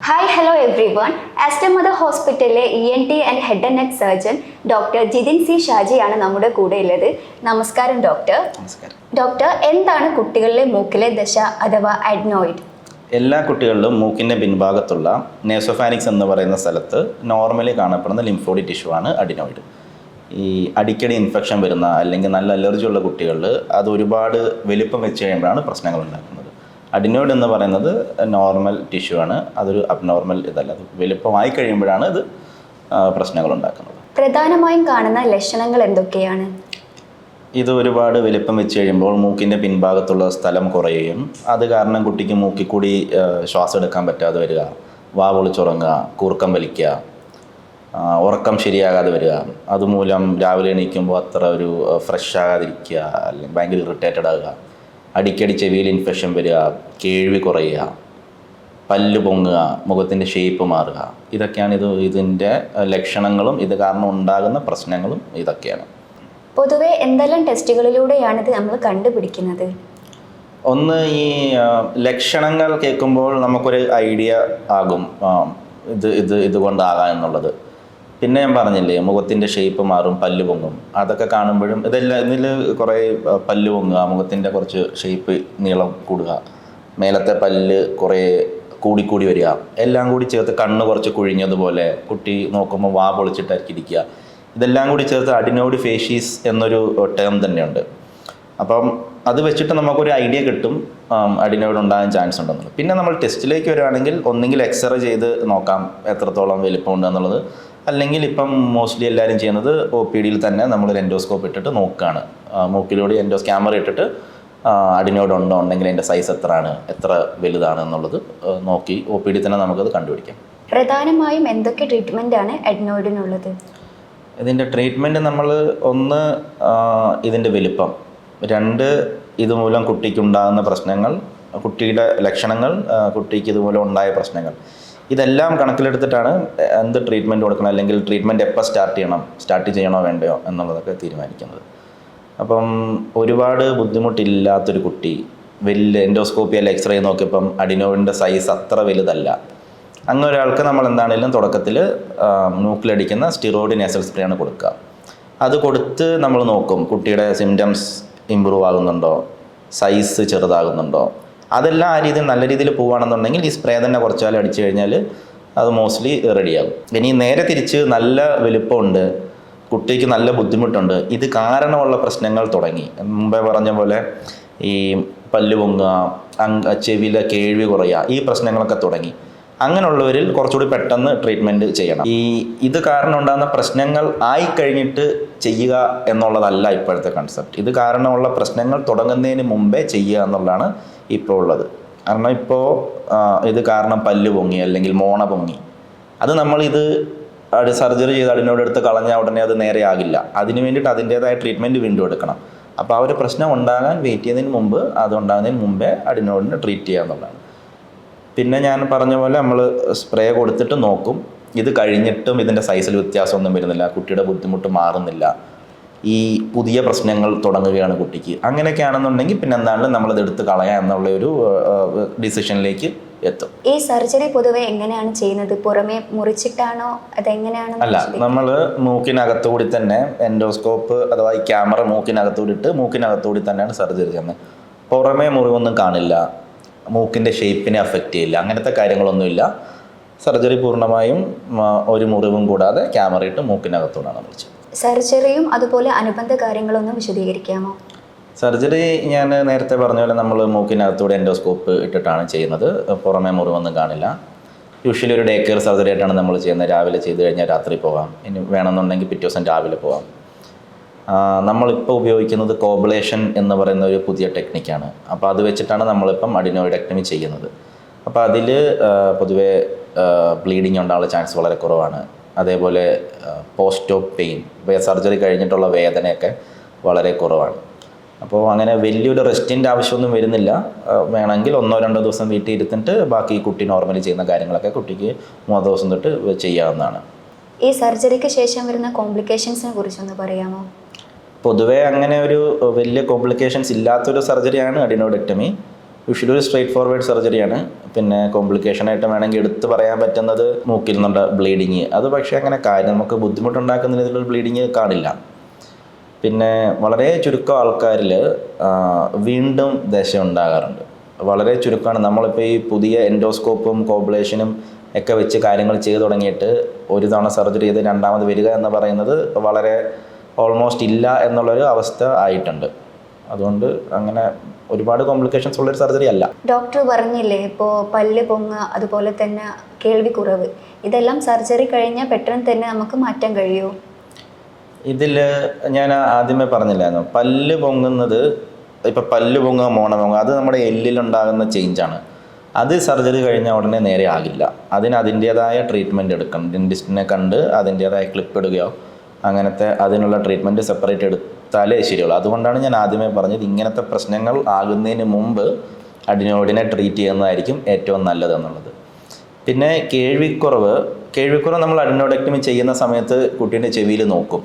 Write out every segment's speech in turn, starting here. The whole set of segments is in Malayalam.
Hi hello everyone Aster ഹോസ്പിറ്റലിലെ E N T and head and neck surgeon doctor Jithin C ഷാജിയാണ് നമ്മുടെ കൂടെയുള്ളത് നമസ്കാരം ഡോക്ടർ ഡോക്ടർ എന്താണ് കുട്ടികളിലെ മൂക്കിലെ ദശ അഥവാ അഡ്നോയിഡ് എല്ലാ കുട്ടികളിലും മൂക്കിന്റെ പിൻഭാഗത്തുള്ള നേസോഫാനിക്സ് എന്ന് പറയുന്ന സ്ഥലത്ത് നോർമലി കാണപ്പെടുന്ന ലിംഫോഡി ടിഷ്യൂ ആണ് അഡിനോയിഡ് ഈ അടിക്കടി ഇൻഫെക്ഷൻ വരുന്ന അല്ലെങ്കിൽ നല്ല അലർജി ഉള്ള കുട്ടികളിൽ അത് ഒരുപാട് വലിപ്പം വെച്ച് കഴിയുമ്പോഴാണ് പ്രശ്നങ്ങൾ ഉണ്ടാക്കുന്നത്. അഡിനോയിഡ് എന്ന് പറയുന്നത് നോർമൽ ടിഷ്യൂ ആണ്. അതൊരു അബ്നോർമൽ ഇതല്ല. അത് വലിപ്പമായി കഴിയുമ്പോഴാണ് ഇത് പ്രശ്നങ്ങൾ ഉണ്ടാക്കുന്നത്. പ്രധാനമായും കാണുന്ന ലക്ഷണങ്ങൾ എന്തൊക്കെയാണ്? ഇത് ഒരുപാട് വലിപ്പം വെച്ച് കഴിയുമ്പോൾ മൂക്കിന്റെ പിൻഭാഗത്തുള്ള സ്ഥലം കുറയുകയും അത് കാരണം കുട്ടിക്ക് മൂക്കിൽ കൂടി ശ്വാസം എടുക്കാൻ പറ്റാതെ വരിക വാ പൊളിച്ചുറങ്ങുക കൂർക്കം വലിക്കുക ഉറക്കം ശരിയാകാതെ വരിക. അതുമൂലം രാവിലെ എണീക്കുമ്പോൾ അത്ര ഒരു ഫ്രഷ് ആകാതിരിക്കുക അല്ലെങ്കിൽ ഭയങ്കര ഇറിറ്റേറ്റഡ് ആകുക. അടിക്കടി ചെവിയിൽ ഇൻഫെക്ഷൻ വരിക കേൾവി കുറയുക പല്ല് പൊങ്ങുക മുഖത്തിന്റെ ഷേപ്പ് മാറുക. ഇതൊക്കെയാണ് ഇത് ഇതിന്റെ ലക്ഷണങ്ങളും ഇത് കാരണം ഉണ്ടാകുന്ന പ്രശ്നങ്ങളും ഇതൊക്കെയാണ്. പൊതുവേ എന്തെല്ലാം ടെസ്റ്റുകളിലൂടെയാണ് ഇത് നമ്മൾ കണ്ടുപിടിക്കുന്നത്? ഒന്ന് ഈ ലക്ഷണങ്ങൾ കേൾക്കുമ്പോൾ നമുക്കൊരു ഐഡിയ ആകും ഇത് ഇത് ഇതുകൊണ്ടാകാം എന്നുള്ളത്. പിന്നെ ഞാൻ പറഞ്ഞില്ലേ മുഖത്തിന്റെ ഷേപ്പ് മാറും പല്ല് പൊങ്ങും. അതൊക്കെ കാണുമ്പോഴും ഇതെല്ലാം ഇതിൽ കുറേ പല്ല് പൊങ്ങുക മുഖത്തിന്റെ കുറച്ച് ഷേപ്പ് നീളം കൂടുക. മേലത്തെ പല്ല് കുറേ കൂടിക്കൂടി വരിക. എല്ലാം കൂടി ചേർത്ത് കണ്ണ് കുറച്ച് കുഴിഞ്ഞതുപോലെ കുട്ടി നോക്കുമ്പോൾ വാ പൊളിച്ചിട്ടായിരിക്കും ഇരിക്കുക. ഇതെല്ലാം കൂടി ചേർത്ത് അഡിനോഡ് ഫേഷീസ് എന്നൊരു ടേം തന്നെയുണ്ട്. അപ്പം അത് വെച്ചിട്ട് നമുക്കൊരു ഐഡിയ കിട്ടും അഡിനോയിഡ് ഉണ്ടാകാൻ ചാൻസ് ഉണ്ടെന്നുള്ളത് പിന്നെ നമ്മൾ ടെസ്റ്റിലേക്ക് വരികയാണെങ്കിൽ ഒന്നെങ്കിൽ എക്സ്റേ ചെയ്ത് നോക്കാം എത്രത്തോളം വലിപ്പമുണ്ട് എന്നുള്ളത്. അല്ലെങ്കിൽ ഇപ്പം മോസ്റ്റ്ലി എല്ലാവരും ചെയ്യുന്നത് ഒ പി ഡിയിൽ തന്നെ നമ്മൾ എൻഡോസ്കോപ്പ് ഇട്ടിട്ട് നോക്കുകയാണ് മൂക്കിലൂടെ എൻഡോസ് ക്യാമറ ഇട്ടിട്ട് അഡിനോയിഡ് ഉണ്ടോ ഉണ്ടെങ്കിൽ അതിന്റെ സൈസ് എത്രയാണ് എത്ര വലുതാണ് എന്നുള്ളത് നോക്കി ഒ പി ഡി തന്നെ നമുക്കത് കണ്ടുപിടിക്കാം. പ്രധാനമായും എന്തൊക്കെ ട്രീറ്റ്മെന്റ് ആണ് അഡ്നോയിഡിനുള്ളത് ഇതിന്റെ ട്രീറ്റ്മെന്റ് നമ്മൾ ഒന്ന് ഇതിന്റെ വലിപ്പം രണ്ട് ഇതുമൂലം കുട്ടിക്കുണ്ടാകുന്ന പ്രശ്നങ്ങൾ കുട്ടിയുടെ ലക്ഷണങ്ങൾ കുട്ടിക്ക് ഇതുമൂലം ഉണ്ടായ പ്രശ്നങ്ങൾ. ഇതെല്ലാം കണക്കിലെടുത്തിട്ടാണ് എന്ത് ട്രീറ്റ്മെന്റ് കൊടുക്കണം അല്ലെങ്കിൽ ട്രീറ്റ്മെന്റ് എപ്പോൾ സ്റ്റാർട്ട് ചെയ്യണം സ്റ്റാർട്ട് ചെയ്യണോ വേണ്ടയോ എന്നുള്ളതൊക്കെ തീരുമാനിക്കുന്നത്. അപ്പം ഒരുപാട് ബുദ്ധിമുട്ടില്ലാത്തൊരു കുട്ടി വലിയ എൻഡോസ്കോപ്പി അല്ല എക്സ്റേ നോക്കിയപ്പം അഡിനോവിന്റെ സൈസ് അത്ര വലുതല്ല. അങ്ങനെ ഒരാൾക്ക് നമ്മൾ എന്താണെങ്കിലും തുടക്കത്തിൽ മൂക്കിലടിക്കുന്ന സ്റ്റിറോയിഡ് നേസൽ സ്പ്രേ ആണ് കൊടുക്കുക. അത് കൊടുത്ത് നമ്മൾ നോക്കും കുട്ടിയുടെ സിംറ്റംസ് ഇമ്പ്രൂവ് ആകുന്നുണ്ടോ സൈസ് ചെറുതാകുന്നുണ്ടോ. അതെല്ലാം ആ രീതിയിൽ നല്ല രീതിയിൽ പോവുകയാണെന്നുണ്ടെങ്കിൽ ഈ സ്പ്രേ തന്നെ കുറച്ചാൽ അടിച്ചു കഴിഞ്ഞാൽ അത് മോസ്റ്റ്ലി റെഡിയാകും ഇനി നേരെ തിരിച്ച് നല്ല വലുപ്പമുണ്ട് കുട്ടിക്ക് നല്ല ബുദ്ധിമുട്ടുണ്ട് ഇത് കാരണമുള്ള പ്രശ്നങ്ങൾ തുടങ്ങി. മുമ്പേ പറഞ്ഞ പോലെ ഈ പല്ല് പൊങ്ങുക അങ് ചെവിയിലെ കേൾവി കുറയുക ഈ പ്രശ്നങ്ങളൊക്കെ തുടങ്ങി. അങ്ങനെയുള്ളവരിൽ കുറച്ചുകൂടി പെട്ടെന്ന് ട്രീറ്റ്മെന്റ് ചെയ്യണം. ഈ ഇത് കാരണം ഉണ്ടാകുന്ന പ്രശ്നങ്ങൾ ആയി കഴിഞ്ഞിട്ട് ചെയ്യുക എന്നുള്ളതല്ല ഇപ്പോഴത്തെ കൺസെപ്റ്റ് ഇത് കാരണമുള്ള പ്രശ്നങ്ങൾ തുടങ്ങുന്നതിന് മുമ്പേ ചെയ്യുക എന്നുള്ളതാണ് ഇപ്പോൾ ഉള്ളത് കാരണം ഇപ്പോൾ ഇത് കാരണം പല്ല് പൊങ്ങി അല്ലെങ്കിൽ മോണ പൊങ്ങി. അത് നമ്മളിത് സർജറി ചെയ്ത് അതിനോട് എടുത്ത് കളഞ്ഞ ഉടനെ അത് നേരെ ആകില്ല. അതിന് വേണ്ടിയിട്ട് അതിന്റേതായ ട്രീറ്റ്മെന്റ് വീണ്ടും എടുക്കണം. അപ്പോൾ ആ ഒരു പ്രശ്നം ഉണ്ടാകാൻ വെയിറ്റ് ചെയ്യുന്നതിന് മുമ്പ് അത് ഉണ്ടാകുന്നതിന് മുമ്പേ അഡിനോഡിനെ ട്രീറ്റ് ചെയ്യുക എന്നുള്ളതാണ്. പിന്നെ ഞാൻ പറഞ്ഞ പോലെ നമ്മൾ സ്പ്രേ കൊടുത്തിട്ട് നോക്കും. ഇത് കഴിഞ്ഞിട്ടും ഇതിന്റെ സൈസിൽ വ്യത്യാസമൊന്നും വരുന്നില്ല. കുട്ടിയുടെ ബുദ്ധിമുട്ട് മാറുന്നില്ല. ഈ പുതിയ പ്രശ്നങ്ങൾ തുടങ്ങുകയാണ് കുട്ടിക്ക്. അങ്ങനെയൊക്കെ ആണെന്നുണ്ടെങ്കിൽ പിന്നെ എന്താണ് നമ്മളത് എടുത്ത് കളയാം എന്നുള്ള ഒരു ഡിസിഷനിലേക്ക് എത്തും. ഈ സർജറി പൊതുവെ എങ്ങനെയാണ് ചെയ്യുന്നത്? പുറമെ മുറിച്ചിട്ടാണോ? അതെങ്ങനെയാണ് അല്ല? നമ്മൾ മൂക്കിനകത്തുകൂടി തന്നെ എൻഡോസ്കോപ്പ് അഥവാ ഈ ക്യാമറ മൂക്കിനകത്തൂടി ഇട്ട് മൂക്കിനകത്തുകൂടി തന്നെയാണ് സർജറി ചെയ്യുന്നത്. പുറമേ മുറിവൊന്നും കാണില്ല. മൂക്കിന്റെ ഷേപ്പിനെ അഫക്റ്റ് ചെയ്യില്ല. അങ്ങനത്തെ കാര്യങ്ങളൊന്നുമില്ല. സർജറി പൂർണമായും ഒരു മുറിവും കൂടാതെ ക്യാമറ ഇട്ട് മൂക്കിനകത്തൂടാണ് നമ്മൾ സർജറിയും അതുപോലെ അനുബന്ധ കാര്യങ്ങളൊന്നും വിശദീകരിക്കാമോ? സർജറി ഞാൻ നേരത്തെ പറഞ്ഞ പോലെ നമ്മൾ മൂക്കിനകത്തൂടെ എൻഡോസ്കോപ്പ് ഇട്ടിട്ടാണ് ചെയ്യുന്നത്. പുറമേ മുറിവൊന്നും കാണില്ല. യൂഷ്വലി ഒരു ഡേ കെയർ സർജറി ആയിട്ടാണ് നമ്മൾ ചെയ്യുന്നത്. രാവിലെ ചെയ്ത് കഴിഞ്ഞാൽ രാത്രി പോകാം. ഇനി വേണമെന്നുണ്ടെങ്കിൽ പിറ്റേ ദിവസം രാവിലെ പോകാം. നമ്മളിപ്പോൾ ഉപയോഗിക്കുന്നത് കോബ്ലേഷൻ എന്ന് പറയുന്ന ഒരു പുതിയ ടെക്നിക്കാണ്. അപ്പോൾ അത് വെച്ചിട്ടാണ് നമ്മളിപ്പം അഡിനോയിഡക്ടമി ചെയ്യുന്നത്. അപ്പോൾ അതിൽ പൊതുവേ ബ്ലീഡിങ് ഉണ്ടാകാനുള്ള ചാൻസ് വളരെ കുറവാണ്. അതേപോലെ പോസ്റ്റ് ഓഫ് പെയിൻ സർജറി കഴിഞ്ഞിട്ടുള്ള വേദനയൊക്കെ വളരെ കുറവാണ്. അപ്പോൾ അങ്ങനെ വലിയൊരു റെസ്റ്റിന്റെ ആവശ്യമൊന്നും വരുന്നില്ല. വേണമെങ്കിൽ ഒന്നോ രണ്ടോ ദിവസം വീട്ടിൽ ഇരുത്തിട്ട് ബാക്കി കുട്ടി നോർമലി ചെയ്യുന്ന കാര്യങ്ങളൊക്കെ കുട്ടിക്ക് മൂന്ന് ദിവസം തൊട്ട് ചെയ്യാവുന്നതാണ്. ഈ സർജറിക്ക് ശേഷം വരുന്ന കോംപ്ലിക്കേഷൻസിനെ കുറിച്ചൊന്ന് പറയാമോ? പൊതുവേ അങ്ങനെ ഒരു വലിയ കോംപ്ലിക്കേഷൻസ് ഇല്ലാത്തൊരു സർജറിയാണ് അഡിനോഡക്ടമി യൂഷ്വലി ഒരു സ്ട്രേറ്റ് ഫോർവേഡ് സർജറിയാണ് പിന്നെ കോംപ്ലിക്കേഷൻ ആയിട്ട് വേണമെങ്കിൽ എടുത്ത് പറയാൻ പറ്റുന്നത് മൂക്കിൽ നിന്നുള്ള ബ്ലീഡിങ് അത് പക്ഷേ അങ്ങനെ കാര്യം നമുക്ക് ബുദ്ധിമുട്ടുണ്ടാക്കുന്ന രീതിയിലുള്ള ബ്ലീഡിങ് കാണില്ല. പിന്നെ വളരെ ചുരുക്കം ആൾക്കാരിൽ വീണ്ടും ദശ ഉണ്ടാകാറുണ്ട് വളരെ ചുരുക്കമാണ്. നമ്മളിപ്പോൾ ഈ പുതിയ എൻഡോസ്കോപ്പും കോബ്ലേഷനും ഒക്കെ വെച്ച് കാര്യങ്ങൾ ചെയ്തു തുടങ്ങിയിട്ട് ഒരു തവണ സർജറി ചെയ്ത് രണ്ടാമത് വരിക എന്ന് പറയുന്നത് വളരെ ഓൾമോസ്റ്റ് ഇല്ല എന്നുള്ളൊരു അവസ്ഥ ആയിട്ടുണ്ട്. അതുകൊണ്ട് അങ്ങനെ ഒരുപാട് കോംപ്ലിക്കേഷൻസ് ഉള്ള ഒരു സർജറി അല്ല. ഡോക്ടർ പറഞ്ഞില്ലേ ഇപ്പോൾ പല്ല് പൊങ്ങ അതുപോലെ തന്നെ കേൾവി കുറവ് ഇതെല്ലാം സർജറി കഴിഞ്ഞാൽ പെട്ടെന്ന് തന്നെ നമുക്ക് മാറ്റാൻ കഴിയുമോ ഇതിൽ ഞാൻ ആദ്യമേ പറഞ്ഞില്ലായിരുന്നു. പല്ല് പൊങ്ങുന്നത് ഇപ്പം പല്ല് പൊങ്ങുക മോണ പൊങ്ങുക അത് നമ്മുടെ എല്ലിലുണ്ടാകുന്ന ചേഞ്ചാണ് അത് സർജറി കഴിഞ്ഞ ഉടനെ നേരെ ആകില്ല. അതിന് അതിന്റേതായ ട്രീറ്റ്മെന്റ് എടുക്കണം. ഡെന്റിസ്റ്റിനെ കണ്ട് അതിന്റേതായ ക്ലിപ്പ് ഇടുകയോ അങ്ങനത്തെ അതിനുള്ള ട്രീറ്റ്മെന്റ് സെപ്പറേറ്റ് എടുത്താലേ ശരിയുള്ളൂ. അതുകൊണ്ടാണ് ഞാൻ ആദ്യമേ പറഞ്ഞത് ഇങ്ങനത്തെ പ്രശ്നങ്ങൾ ആകുന്നതിന് മുമ്പ് അഡിനോയിഡിനെ ട്രീറ്റ് ചെയ്യുന്നതായിരിക്കും ഏറ്റവും നല്ലത് എന്നുള്ളത്. പിന്നെ കേൾവിക്കുറവ്. കേൾവിക്കുറവ് നമ്മൾ അഡിനോഡക്ടമി ചെയ്യുന്ന സമയത്ത് കുട്ടീന്റെ ചെവിയിൽ നോക്കും.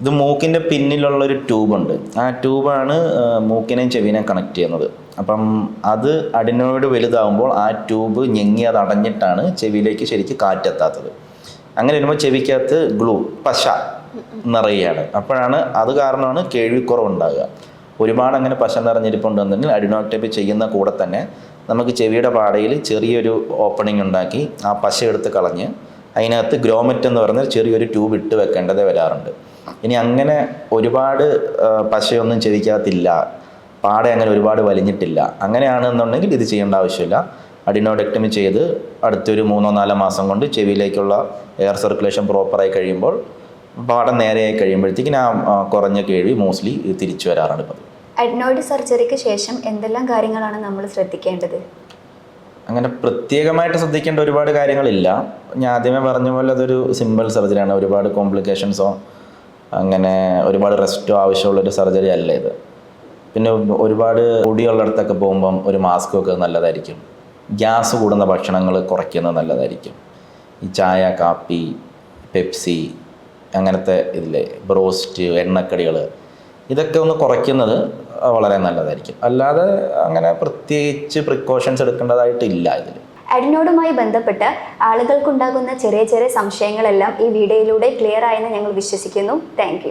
ഇത് മൂക്കിന്റെ പിന്നിലുള്ളൊരു ട്യൂബുണ്ട്. ആ ട്യൂബാണ് മൂക്കിനെയും ചെവിനെയും കണക്ട് ചെയ്യുന്നത്. അപ്പം അത് അഡിനോയിഡ് വലുതാകുമ്പോൾ ആ ട്യൂബ് ഞെങ്ങി അത് അടഞ്ഞിട്ടാണ് ചെവിയിലേക്ക് ശരിക്ക് കാറ്റെത്താത്തത്. അങ്ങനെ വരുമ്പോൾ ചെവിക്കകത്ത് ഗ്ലൂ പശ നിറയുകയാണ്. അപ്പോഴാണ് അത് കാരണമാണ് കേൾവിക്കുറവുണ്ടാകുക. ഒരുപാട് അങ്ങനെ പശ നിറഞ്ഞിരിപ്പുണ്ടെന്നുണ്ടെങ്കിൽ അഡിനോട്ടേപ്പ് ചെയ്യുന്ന കൂടെ തന്നെ നമുക്ക് ചെവിയുടെ പാടയിൽ ചെറിയൊരു ഓപ്പണിംഗ് ഉണ്ടാക്കി ആ പശ എടുത്ത് കളഞ്ഞ് അതിനകത്ത് ഗ്രോമറ്റ് എന്ന് പറഞ്ഞ ചെറിയൊരു ട്യൂബ് ഇട്ട് വെക്കേണ്ടത് വരാറുണ്ട്. ഇനി അങ്ങനെ ഒരുപാട് പശയൊന്നും ചെവിക്കകത്തില്ല. പാട അങ്ങനെ ഒരുപാട് വലിഞ്ഞിട്ടില്ല. അങ്ങനെയാണെന്നുണ്ടെങ്കിൽ ഇത് ചെയ്യേണ്ട ആവശ്യമില്ല. അഡിനോഡക്ടമി ചെയ്ത് അടുത്തൊരു മൂന്നോ നാലോ മാസം കൊണ്ട് ചെവിയിലേക്കുള്ള എയർ സർക്കുലേഷൻ പ്രോപ്പറായി കഴിയുമ്പോൾ പാടം നേരെയായി കഴിയുമ്പോഴത്തേക്കിന് ആ കുറഞ്ഞ കേൾവി മോസ്റ്റ്ലി തിരിച്ചു വരാറാണ് പതിവ്. അഡ്നോയിഡ് സർജറിക്ക് ശേഷം എന്തെല്ലാം കാര്യങ്ങളാണ് നമ്മൾ ശ്രദ്ധിക്കേണ്ടത്? അങ്ങനെ പ്രത്യേകമായിട്ട് ശ്രദ്ധിക്കേണ്ട ഒരുപാട് കാര്യങ്ങളില്ല. ഞാൻ ആദ്യമേ പറഞ്ഞ പോലെ അതൊരു സിമ്പിൾ സർജറിയാണ് ഒരുപാട് കോംപ്ലിക്കേഷൻസോ അങ്ങനെ ഒരുപാട് റെസ്റ്റോ ആവശ്യമുള്ളൊരു സർജറി അല്ല ഇത്. പിന്നെ ഒരുപാട് പൊടിയുള്ളിടത്തൊക്കെ പോകുമ്പം ഒരു മാസ്ക് ഒക്കെ നല്ലതായിരിക്കും. ഗ്യാസ് കൂടുന്ന ഭക്ഷണങ്ങൾ കുറയ്ക്കുന്നത് നല്ലതായിരിക്കും. ഈ ചായ കാപ്പി പെപ്സി അങ്ങനത്തെ ഇതിലെ ബ്രോസ്റ്റ് എണ്ണക്കടികൾ ഇതൊക്കെ ഒന്ന് കുറയ്ക്കുന്നത് വളരെ നല്ലതായിരിക്കും. അല്ലാതെ അങ്ങനെ പ്രത്യേകിച്ച് പ്രിക്കോഷൻസ് എടുക്കേണ്ടതായിട്ടില്ല ഇതിൽ അഡിനോടുമായി ബന്ധപ്പെട്ട് ആളുകൾക്കുണ്ടാകുന്ന ചെറിയ ചെറിയ സംശയങ്ങളെല്ലാം ഈ വീഡിയോയിലൂടെ ക്ലിയർ ആയെന്ന് ഞങ്ങൾ വിശ്വസിക്കുന്നു. താങ്ക്